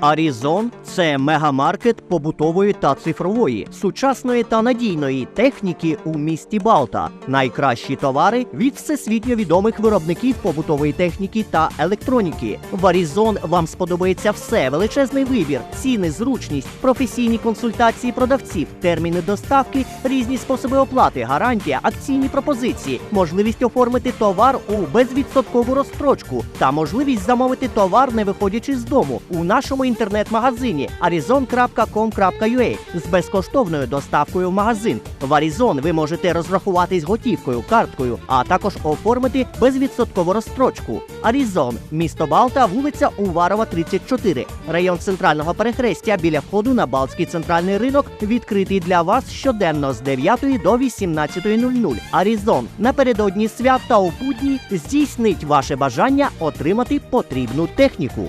Арізон це мегамаркет побутової та цифрової, сучасної та надійної техніки у місті Балта. Найкращі товари від всесвітньо відомих виробників побутової техніки та електроніки. В Арізон вам сподобається все: величезний вибір, ціни, зручність, професійні консультації продавців, терміни доставки, різні способи оплати, гарантія, акційні пропозиції, можливість оформити товар у безвідсоткову розстрочку та можливість замовити товар, не виходячи з дому у нашому інтернет-магазині arizon.com.ua з безкоштовною доставкою в магазин. В Арізон ви можете розрахуватись готівкою, карткою, а також оформити безвідсоткову розстрочку. Арізон, місто Балта, вулиця Уварова, 34, район центрального перехрестя біля входу на Балтський центральний ринок, відкритий для вас щоденно з 9 до 18.00. Арізон напередодні свят та у будні здійснить ваше бажання отримати потрібну техніку.